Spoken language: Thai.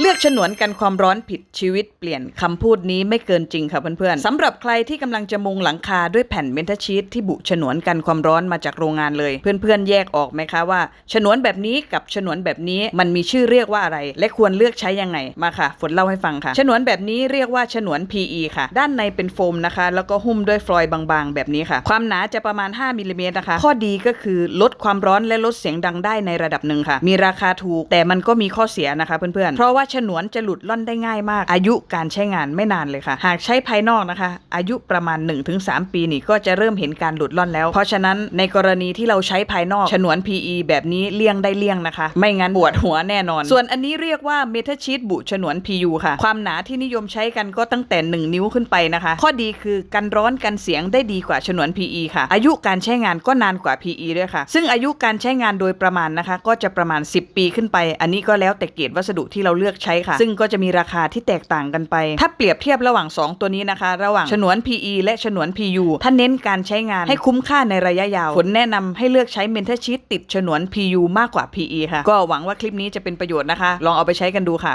เลือกฉนวนกันความร้อนผิดชีวิตเปลี่ยนคำพูดนี้ไม่เกินจริงค่ะเพื่อนๆสำหรับใครที่กำลังจะมุงหลังคาด้วยแผ่นเมทัชีตที่บุฉนวนกันความร้อนมาจากโรงงานเลย เพื่อนๆแยกออกไหมคะว่า ฉนวนแบบนี้กับฉนวนแบบนี้มันมีชื่อเรียกว่าอะไร และควรเลือกใช้ยังไงมาค่ะฝนเล่าให้ฟังค่ะ ฉนวนแบบนี้เรียกว่าฉนวน PE ค่ะ ด้านในเป็นโฟมนะคะ แล้วก็หุ้มด้วยฟลอยด์บางๆ แบบนี้ค่ะ ความหนาจะประมาณ5มิลลิเมตรนะคะ ข้อดีก็คือลดความร้อนและลดเสียงดังได้ในระดับหนึ่งค่ะ มีราคาถูกแต่มันก็มีข้อเสียนะคะเพื่อนๆเพราะว่าาฉนวนจะหลุดล่อนได้ง่ายมาก อายุการใช้งานไม่นานเลยค่ะ หากใช้ภายนอกนะคะ อายุประมาณ 1-3 ปีนี่ก็จะเริ่มเห็นการหลุดล่อนแล้ว เพราะฉะนั้นในกรณีที่เราใช้ภายนอกฉนวน PE แบบนี้เลี่ยงได้เลี่ยงนะคะ ไม่งั้นปวดหัวแน่นอน ส่วนอันนี้เรียกว่าเมทัลชีตบุฉนวน PU ค่ะ ความหนาที่นิยมใช้กันก็ตั้งแต่ 1 นิ้วขึ้นไปนะคะ ข้อดีคือกันร้อนกันเสียงได้ดีกว่าฉนวน PE ค่ะ อายุการใช้งานก็นานกว่า PE ด้วยค่ะ ซึ่งอายุการใช้งานโดยประมาณนะคะ ก็จะประมาณ 10 ปีขึ้นไป อันนี้ก็แล้วแต่เกรดวัสดุที่เราเลือกใช้ค่ะ ซึ่งก็จะมีราคาที่แตกต่างกันไป ถ้าเปรียบเทียบระหว่าง 2 ตัวนี้นะคะ ระหว่างฉนวน PE และฉนวน PU ถ้าเน้นการใช้งานให้คุ้มค่าในระยะยาวผลแนะนำให้เลือกใช้เมนเทอร์ชีตติดฉนวน PU มากกว่า PE ค่ะ ก็หวังว่าคลิปนี้จะเป็นประโยชน์นะคะ ลองเอาไปใช้กันดูค่ะ